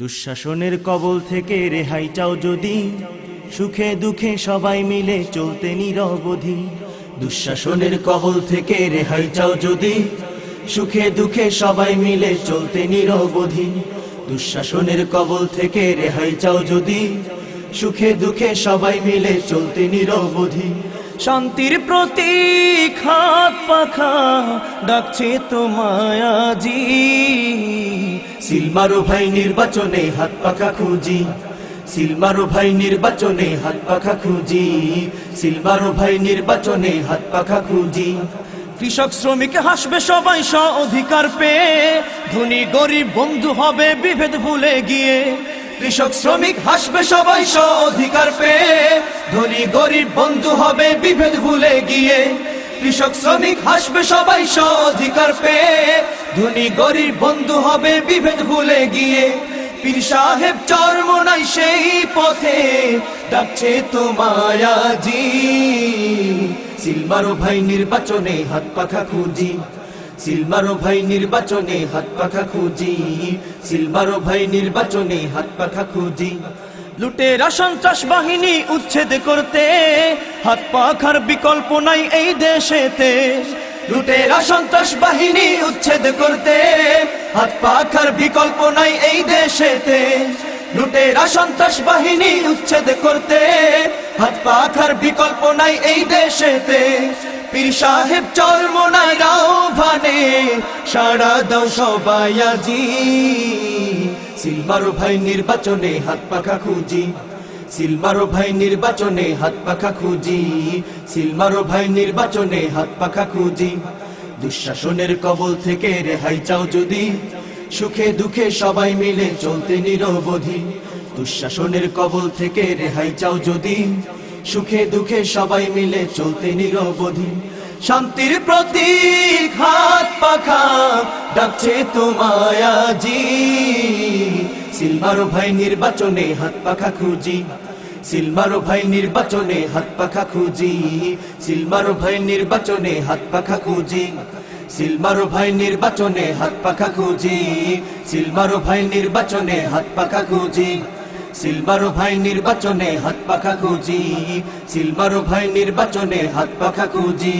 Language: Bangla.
দুঃশাসনের কবল থেকে রেহাই চাও যদি, সুখে দুঃখে সবাই মিলে চলতে নিরবধি দুঃশাসনের কবল থেকে রেহাই চাও যদি, সুখে দুঃখে সবাই মিলে চলতে নিরবধি দুঃশাসনের কবল থেকে রেহাই চাও যদি, সুখে দুঃখে সবাই মিলে চলতে নিরবধি শান্তির প্রতি হাত পাখা ডাকছে তোমায় আজি। সিলমারো ভাই নির্বাচনে হাত পাখা খুঁজি। সিলমারো ভাই নির্বাচনে হাত পাখা খুঁজি। সিলমারো ভাই নির্বাচনে হাত পাখা খুঁজি। কৃষক শ্রমিক হাসবে সবাই স অধিকার পেয়ে। ধনী গরিব বন্ধু হবে বিভেদ ভুলে গিয়ে। কৃষক শ্রমিক হাসবে সবাই স অধিকার পেয়ে। ধনী গরিব বন্ধু হবে বিভেদ ভুলে গিয়ে। কৃষক শ্রমিক হাসবে, সবাই অধিকার পেয়ে। ধনী গরিব বন্ধু হবে, বিভেদ ভুলে গিয়ে। পীর সাহেব চরমনাই সেই পথে, ডাকছে তোমায় আজি। সিলমারো ভাই নির্বাচনে হাত পাখা খুঁজি। সিলমারো ভাই নির্বাচনে হাত পাখা খুঁজি। সিলমারো ভাই নির্বাচনে হাত পাখা খুঁজি। লুটেরা সন্ত্রাস বাহিনী উচ্ছেদ করতে। হাত পাখার বিকল্প নাই এই দেশেতে। লুটেরা সন্ত্রাস বাহিনী উচ্ছেদ করতে। হাত পাখার বিকল্প নাই এই দেশেতে। লুটেরা সন্ত্রাস বাহিনী উচ্ছেদ করতে। হাত পাখার বিকল্প নাই এই দেশেতে। পীর সাহেব চরমনায় রাও ভানে। সারা দাও সবাই সিলমারো ভাই নির্বাচনে হাত পাখা খুঁজি। সিলমারো ভাই নির্বাচনে হাত পাখা খুঁজি। সিলমারো ভাই নির্বাচনে হাত পাখা খুঁজি। দুঃশাসনের কবল থেকে রেহাই চাও যদি। সুখে দুঃখে সবাই মিলে চলতে নিরবধি। দুঃশাসনের কবল থেকে রেহাই চাও যদি। সুখে দুঃখে সবাই মিলে চলতে নিরবধি। শান্তির প্রতীক। ডাকছে তোমায় আজি। সিলমারো ভাই নির্বাচনে হাত পাখা খুঁজি। সিলমারো ভাই নির্বাচনে হাত পাখা খুঁজি। সিলমারো ভাই নির্বাচনে হাত পাখা খুঁজি। সিলমারো ভাই নির্বাচনে হাত পাখা খুঁজি। সিলমারো ভাই নির্বাচনে হাত পাখা খুঁজি। সিলমারো ভাই নির্বাচনে হাত পাখা খুঁজি। সিলমারো ভাই নির্বাচনে হাত পাখা খুঁজি।